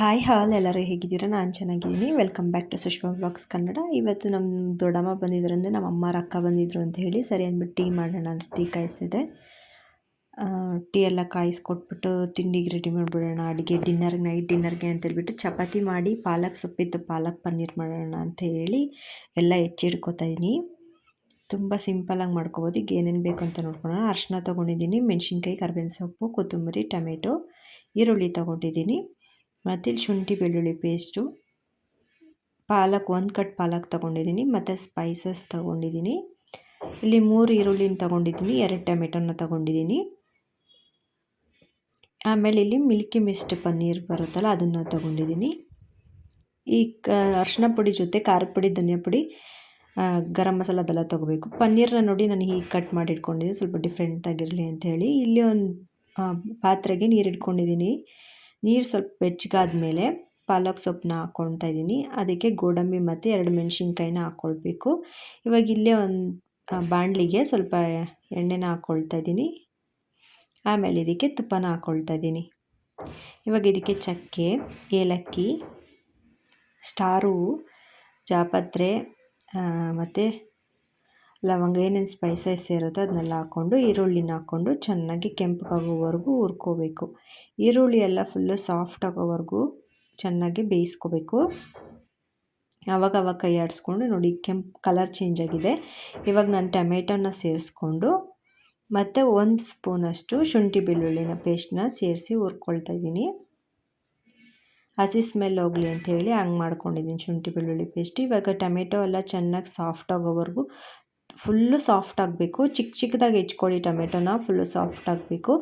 ಹಾಲ್ ಎಲ್ಲರೂ ಹೇಗಿದ್ದೀರಾ? ನಾನು ಚೆನ್ನಾಗಿದ್ದೀನಿ. Welcome back to Sushma blogs Kannada ಇವತ್ತು ನಮ್ಮ ದೊಡ್ಡಮ್ಮ ಬಂದಿದ್ರು ಅಂದರೆ ನಮ್ಮ ಅಮ್ಮ ಅಕ್ಕ ಬಂದಿದ್ರು ಅಂತ ಹೇಳಿ, ಸರಿ ಅಂದ್ಬಿಟ್ಟು ಟೀ ಮಾಡೋಣ ಅಂತ ಟೀ ಕಾಯಿಸ್ತಿದೆ ಟೀ ಎಲ್ಲ ಕಾಯಿಸ್ಕೊಟ್ಬಿಟ್ಟು ತಿಂಡಿಗೆ ರೆಡಿ ಮಾಡಿಬಿಡೋಣ, ಅಡುಗೆ ಡಿನ್ನರ್ಗೆ ನೈಟ್ ಡಿನ್ನರ್ಗೆ ಅಂತ ಹೇಳ್ಬಿಟ್ಟು ಚಪಾತಿ ಮಾಡಿ, ಪಾಲಕ್ ಸೊಪ್ಪಿತ್ತು ಪಾಲಕ್ ಪನ್ನೀರ್ ಮಾಡೋಣ ಅಂತ ಹೇಳಿ ಎಲ್ಲ ಹೆಚ್ಚಿಡ್ಕೊತಾಯಿದ್ದೀನಿ ತುಂಬ ಸಿಂಪಲಾಗಿ ಮಾಡ್ಕೊಬೋದು. ಈಗ ಏನೇನು ಬೇಕು ಅಂತ ನೋಡ್ಕೊಳೋಣ. ಅರ್ಶಿನ ತೊಗೊಂಡಿದ್ದೀನಿ, ಮೆಣಸಿನ್ಕಾಯಿ, ಕರ್ಬೇವಿನ ಸೊಪ್ಪು, ಕೊತ್ತಂಬರಿ, ಟೊಮೆಟೊ, ಈರುಳ್ಳಿ ತೊಗೊಂಡಿದ್ದೀನಿ. ಮತ್ತು ಇಲ್ಲಿ ಶುಂಠಿ, ಬೆಳ್ಳುಳ್ಳಿ ಪೇಸ್ಟು ಪಾಲಕ್, ಒಂದು ಕಟ್ ಪಾಲಕ್ ತೊಗೊಂಡಿದ್ದೀನಿ, ಮತ್ತು ಸ್ಪೈಸಸ್ ತೊಗೊಂಡಿದ್ದೀನಿ. ಇಲ್ಲಿ ಮೂರು ಈರುಳ್ಳಿನ ತೊಗೊಂಡಿದ್ದೀನಿ, ಎರಡು ಟೊಮೆಟೊನ ತೊಗೊಂಡಿದ್ದೀನಿ. ಆಮೇಲೆ ಇಲ್ಲಿ ಮಿಲ್ಕಿ ಮಿಸ್ಟ್ ಪನ್ನೀರ್ ಬರುತ್ತಲ್ಲ, ಅದನ್ನು ತೊಗೊಂಡಿದ್ದೀನಿ. ಈ ಕ ಅರ್ಶಿನ ಪುಡಿ ಜೊತೆ ಖಾರದ ಪುಡಿ, ಧನಿಯಾ ಪುಡಿ ಗರಂ ಮಸಾಲ ಅದೆಲ್ಲ ತೊಗೋಬೇಕು. ಪನ್ನೀರನ್ನ ನೋಡಿ ನಾನು ಹೀಗೆ ಕಟ್ ಮಾಡಿ ಇಟ್ಕೊಂಡಿದ್ದೀನಿ, ಸ್ವಲ್ಪ ಡಿಫ್ರೆಂಟಾಗಿರಲಿ ಹೇಳಿ. ಇಲ್ಲಿ ಒಂದು ಪಾತ್ರೆಗೆ ನೀರು ಇಟ್ಕೊಂಡಿದ್ದೀನಿ. ನೀರು ಸ್ವಲ್ಪ ಬೆಚ್ಚಗಾದ್ಮೇಲೆ ಪಾಲಕ್ ಸೊಪ್ಪನ್ನ ಹಾಕ್ಕೊಳ್ತಾ ಇದ್ದೀನಿ. ಅದಕ್ಕೆ ಗೋಡಂಬಿ ಮತ್ತು ಎರಡು ಮೆಣಸಿನ್ಕಾಯಿನ ಹಾಕ್ಕೊಳ್ಬೇಕು ಇವಾಗ ಇಲ್ಲೇ ಒಂದು ಬಾಣಲಿಗೆ ಸ್ವಲ್ಪ ಎಣ್ಣೆನ ಹಾಕ್ಕೊಳ್ತಾ ಇದ್ದೀನಿ. ಆಮೇಲೆ ಇದಕ್ಕೆ ತುಪ್ಪನ ಹಾಕ್ಕೊಳ್ತಾ ಇದ್ದೀನಿ. ಇವಾಗ ಇದಕ್ಕೆ ಚಕ್ಕೆ, ಏಲಕ್ಕಿ, ಸ್ಟಾರು, ಜಾಪತ್ರೆ ಮತ್ತು ಲವಂಗ ಏನೇನು ಸ್ಪೈಸಸ್ ಇರುತ್ತೋ ಅದನ್ನೆಲ್ಲ ಹಾಕ್ಕೊಂಡು ಈರುಳ್ಳಿನ ಹಾಕ್ಕೊಂಡು ಚೆನ್ನಾಗಿ ಕೆಂಪಗಾಗೋವರೆಗೂ ಹುರ್ಕೋಬೇಕು. ಈರುಳ್ಳಿ ಎಲ್ಲ ಫುಲ್ಲು ಸಾಫ್ಟ್ ಆಗೋವರೆಗೂ ಚೆನ್ನಾಗಿ ಬೇಯಿಸ್ಕೋಬೇಕು. ಆವಾಗ ಅವಾಗ ಕೈ ಆಡಿಸ್ಕೊಂಡು ನೋಡಿ, ಕೆಂಪು ಕಲರ್ ಚೇಂಜ್ ಆಗಿದೆ. ಇವಾಗ ನಾನು ಟೊಮೆಟೊನ ಸೇರಿಸ್ಕೊಂಡು ಮತ್ತು ಒಂದು ಸ್ಪೂನಷ್ಟು ಶುಂಠಿ ಬೆಳ್ಳುಳ್ಳಿನ ಪೇಸ್ಟ್ನ ಸೇರಿಸಿ ಹುರ್ಕೊಳ್ತಾ ಇದ್ದೀನಿ. ಹಸಿ ಸ್ಮೆಲ್ ಹೋಗಲಿ ಅಂತ ಹೇಳಿ ಹಂಗೆ ಮಾಡ್ಕೊಂಡಿದ್ದೀನಿ ಶುಂಠಿ ಬೆಳ್ಳುಳ್ಳಿ ಪೇಸ್ಟ್ ಇವಾಗ ಟೊಮೆಟೊ ಎಲ್ಲ ಚೆನ್ನಾಗಿ ಸಾಫ್ಟ್ ಆಗೋವರೆಗೂ ಫುಲ್ಲು ಸಾಫ್ಟ್ ಆಗಬೇಕು. ಚಿಕ್ಕ ಚಿಕ್ಕದಾಗಿ ಹೆಚ್ಕೊಳ್ಳಿ ಟೊಮೆಟೊನ, ಫುಲ್ಲು ಸಾಫ್ಟ್ ಆಗಬೇಕು.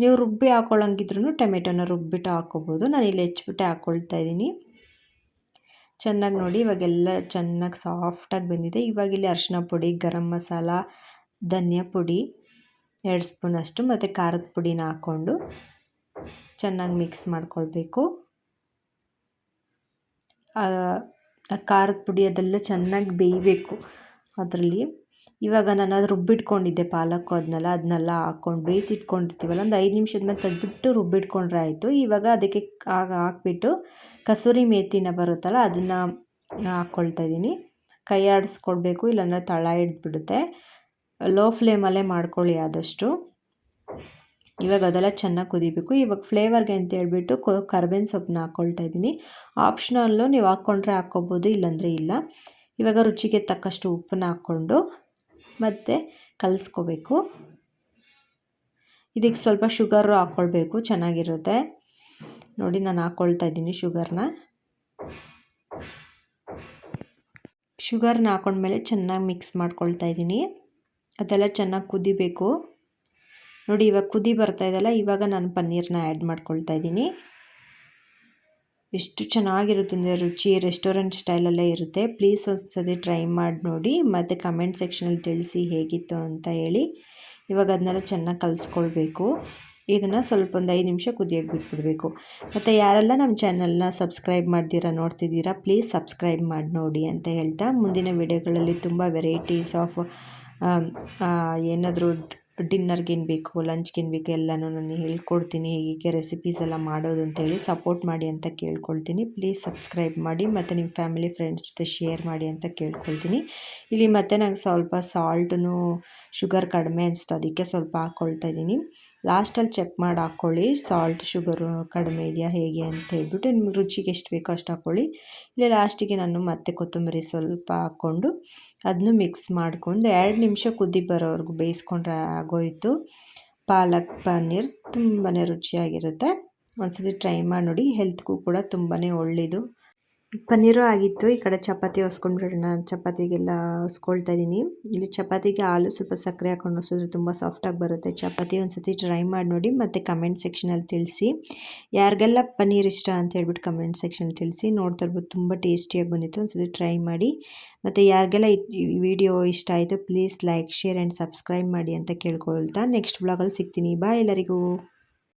ನೀವು ರುಬ್ಬಿ ಹಾಕೊಳ್ಳಂಗಿದ್ರೂ ಟೊಮೆಟೊನ ರುಬ್ಬಿಟ್ಟು ಹಾಕ್ಕೊಬೋದು. ನಾನು ಇಲ್ಲಿ ಹೆಚ್ಚಿಬಿಟ್ಟೆ ಹಾಕ್ಕೊಳ್ತಾ ಇದ್ದೀನಿ. ಚೆನ್ನಾಗಿ ನೋಡಿ, ಇವಾಗೆಲ್ಲ ಚೆನ್ನಾಗಿ ಸಾಫ್ಟಾಗಿ ಬಂದಿದೆ. ಇವಾಗ ಇಲ್ಲಿ ಅರಿಶಿನ ಪುಡಿ, ಗರಂ ಮಸಾಲ, ಧನಿಯಾ ಪುಡಿ, ಎರಡು ಸ್ಪೂನ್ ಅಷ್ಟು, ಮತ್ತು ಖಾರದ ಪುಡಿನ ಹಾಕ್ಕೊಂಡು ಚೆನ್ನಾಗಿ ಮಿಕ್ಸ್ ಮಾಡ್ಕೊಳ್ಬೇಕು. ಖಾರದ ಪುಡಿ ಅದೆಲ್ಲ ಚೆನ್ನಾಗಿ ಬೇಯಬೇಕು ಅದರಲ್ಲಿ. ಇವಾಗ ನಾನು ಅದು ರುಬ್ಬಿಟ್ಕೊಂಡಿದ್ದೆ ಪಾಲಕ್ ಅದನ್ನೆಲ್ಲ ಅದನ್ನೆಲ್ಲ ಹಾಕ್ಕೊಂಡು ಬೇಯಿಸಿಟ್ಕೊಂಡಿರ್ತೀವಲ್ಲ, ಒಂದು ಐದು ನಿಮಿಷದ ಮೇಲೆ ತೆಗೆದ್ಬಿಟ್ಟು ರುಬ್ಬಿಟ್ಕೊಂಡ್ರೆ ಆಯಿತು. ಇವಾಗ ಅದಕ್ಕೆ ಹಾಕ್ಬಿಟ್ಟು ಕಸೂರಿ ಮೇಥಿನ ಬರುತ್ತಲ್ಲ, ಅದನ್ನು ಹಾಕ್ಕೊಳ್ತಾ ಇದ್ದೀನಿ. ಕೈ ಆಡಿಸ್ಕೊಡ್ಬೇಕು ಇಲ್ಲಾಂದರೆ ತಳ ಹಿಡ್ದುಬಿಡುತ್ತೆ. ಲೋ ಫ್ಲೇಮಲ್ಲೇ ಮಾಡ್ಕೊಳ್ಳಿ ಆದಷ್ಟು. ಇವಾಗ ಅದೆಲ್ಲ ಚೆನ್ನಾಗಿ ಕುದಿಬೇಕು. ಇವಾಗ ಫ್ಲೇವರ್ಗೆ ಅಂತ ಹೇಳ್ಬಿಟ್ಟು ಕರ್ಬೇವಿನ ಸೊಪ್ಪನ್ನ ಹಾಕ್ಕೊಳ್ತಾ ಇದ್ದೀನಿ. ಆಪ್ಷನಲ್ಲು ನೀವು ಹಾಕ್ಕೊಂಡ್ರೆ ಹಾಕ್ಕೊಬೋದು, ಇಲ್ಲಾಂದರೆ ಇಲ್ಲ. ಇವಾಗ ರುಚಿಗೆ ತಕ್ಕಷ್ಟು ಉಪ್ಪನ್ನ ಹಾಕ್ಕೊಂಡು ಮತ್ತು ಕಲಿಸ್ಕೋಬೇಕು. ಇದಕ್ಕೆ ಸ್ವಲ್ಪ ಶುಗರು ಹಾಕ್ಕೊಳ್ಬೇಕು ಚೆನ್ನಾಗಿರುತ್ತೆ. ನೋಡಿ, ನಾನು ಹಾಕ್ಕೊಳ್ತಾ ಇದ್ದೀನಿ ಶುಗರ್ನ ಶುಗರ್ನ ಹಾಕೊಂಡ್ಮೇಲೆ ಚೆನ್ನಾಗಿ ಮಿಕ್ಸ್ ಮಾಡ್ಕೊಳ್ತಾ ಇದ್ದೀನಿ. ಅದೆಲ್ಲ ಚೆನ್ನಾಗಿ ಕುದಿಬೇಕು. ನೋಡಿ, ಇವಾಗ ಕುದಿ ಬರ್ತಾ ಇದೆಯಲ್ಲ, ಇವಾಗ ನಾನು ಪನ್ನೀರನ್ನ ಆ್ಯಡ್ ಮಾಡ್ಕೊಳ್ತಾ ಇದ್ದೀನಿ. ಎಷ್ಟು ಚೆನ್ನಾಗಿರುತ್ತೆ ಅಂದರೆ ರುಚಿ ರೆಸ್ಟೋರೆಂಟ್ ಸ್ಟೈಲಲ್ಲೇ ಇರುತ್ತೆ. ಪ್ಲೀಸ್ ಒಂದ್ಸತಿ ಟ್ರೈ ಮಾಡಿ ನೋಡಿ. ಮತ್ತು ಕಮೆಂಟ್ ಸೆಕ್ಷನಲ್ಲಿ ತಿಳಿಸಿ ಹೇಗಿತ್ತು ಅಂತ ಹೇಳಿ. ಇವಾಗ ಅದನ್ನೆಲ್ಲ ಚೆನ್ನಾಗಿ ಕಲಿಸ್ಕೊಳ್ಬೇಕು. ಇದನ್ನು ಸ್ವಲ್ಪ ಒಂದು ಐದು ನಿಮಿಷ ಕುದಿಯೋಕ್ಕೆ ಬಿಟ್ಬಿಡಬೇಕು. ಮತ್ತು ಯಾರೆಲ್ಲ ನಮ್ಮ ಚಾನಲ್ನ ಸಬ್ಸ್ಕ್ರೈಬ್ ಮಾಡ್ತೀರಾ ನೋಡ್ತಿದ್ದೀರಾ, ಪ್ಲೀಸ್ ಸಬ್ಸ್ಕ್ರೈಬ್ ಮಾಡಿ ನೋಡಿ ಅಂತ ಹೇಳ್ತಾ ಮುಂದಿನ ವಿಡಿಯೋಗಳಲ್ಲಿ ತುಂಬ ವೆರೈಟೀಸ್ ಆಫ್ ಏನಾದರೂ ಡಿನ್ನರ್ಗೆ ಏನು ಬೇಕು ಲಂಚ್ಗೆ ಏನು ಬೇಕು, ಎಲ್ಲನೂ ನಾನು ಹೇಳ್ಕೊಡ್ತೀನಿ. ಹೀಗೆ ರೆಸಿಪೀಸ್ ಎಲ್ಲ ಮಾಡೋದು ಅಂತ ಹೇಳಿ ಸಪೋರ್ಟ್ ಮಾಡಿ ಅಂತ ಕೇಳ್ಕೊಳ್ತೀನಿ. ಪ್ಲೀಸ್ ಸಬ್ಸ್ಕ್ರೈಬ್ ಮಾಡಿ ಮತ್ತು ನಿಮ್ಮ ಫ್ಯಾಮಿಲಿ ಫ್ರೆಂಡ್ಸ್ ಜೊತೆ ಶೇರ್ ಮಾಡಿ ಅಂತ ಕೇಳ್ಕೊಳ್ತೀನಿ. ಇಲ್ಲಿ ಮತ್ತೆ ನಂಗೆ ಸ್ವಲ್ಪ ಸಾಲ್ಟೂ ಶುಗರ್ ಕಡಿಮೆ ಅನಿಸ್ತು, ಅದಕ್ಕೆ ಸ್ವಲ್ಪ ಹಾಕ್ಕೊಳ್ತಾ ಇದ್ದೀನಿ. ಲಾಸ್ಟಲ್ಲಿ ಚೆಕ್ ಮಾಡಿ ಹಾಕ್ಕೊಳ್ಳಿ ಸಾಲ್ಟ್ ಶುಗರು ಕಡಿಮೆ ಇದೆಯಾ, ಹೇಗೆ ಅಂತ ಹೇಳ್ಬಿಟ್ಟು ನಿಮ್ಗೆ ರುಚಿಗೆ ಎಷ್ಟು ಬೇಕೋ ಅಷ್ಟು ಹಾಕ್ಕೊಳ್ಳಿ. ಇಲ್ಲ ಲಾಸ್ಟಿಗೆ ನಾನು ಮತ್ತೆ ಕೊತ್ತಂಬರಿ ಸ್ವಲ್ಪ ಹಾಕ್ಕೊಂಡು ಅದನ್ನು ಮಿಕ್ಸ್ ಮಾಡ್ಕೊಂಡು ಎರಡು ನಿಮಿಷ ಕುದಿ ಬರೋವರೆಗೂ ಬೇಯಿಸ್ಕೊಂಡ್ರೆ ಆಗೋಯಿತು. ಪಾಲಕ್ ಪನ್ನೀರ್ ತುಂಬಾ ರುಚಿಯಾಗಿರುತ್ತೆ. ಒಂದ್ಸತಿ ಟ್ರೈ ಮಾಡಿ ನೋಡಿ ಹೆಲ್ತ್ಗೂ ಕೂಡ ತುಂಬಾ ಒಳ್ಳೆಯದು ಪನ್ನೀರು ಆಗಿತ್ತು, ಈ ಕಡೆ ಚಪಾತಿ ಹೊಸ್ಕೊಂಡ್ಬಿಡೋಣ ಚಪಾತಿಗೆಲ್ಲ ಹೊಸ್ಕೊಳ್ತಾ ಇದ್ದೀನಿ ಇಲ್ಲಿ ಚಪಾತಿಗೆ ಹಾಲು ಸ್ವಲ್ಪ ಸಕ್ಕರೆ ಹಾಕೊಂಡು ಹೊಸಿದ್ರೆ ತುಂಬ ಸಾಫ್ಟಾಗಿ ಬರುತ್ತೆ. ಚಪಾತಿ ಒಂದು ಸತಿ ಟ್ರೈ ಮಾಡಿ ನೋಡಿ, ಮತ್ತು ಕಮೆಂಟ್ ಸೆಕ್ಷನಲ್ಲಿ ತಿಳಿಸಿ. ಯಾರಿಗೆಲ್ಲ ಪನ್ನೀರ್ ಇಷ್ಟ ಅಂತ ಹೇಳ್ಬಿಟ್ಟು ಕಮೆಂಟ್ ಸೆಕ್ಷನಲ್ಲಿ ತಿಳಿಸಿ. ನೋಡ್ತಾ ಇರ್ಬೋದು, ತುಂಬ ಟೇಸ್ಟಿಯಾಗಿ ಬಂದಿತ್ತು. ಒಂದು ಸತಿ ಟ್ರೈ ಮಾಡಿ. ಮತ್ತು ಯಾರಿಗೆಲ್ಲ ವಿಡಿಯೋ ಇಷ್ಟ ಆಯಿತು please like share and subscribe ಮಾಡಿ ಅಂತ ಕೇಳ್ಕೊಳ್ತಾ ನೆಕ್ಸ್ಟ್ ಬ್ಲಾಗಲ್ಲಿ ಸಿಗ್ತೀನಿ. ಬಾಯ್ ಎಲ್ಲರಿಗೂ.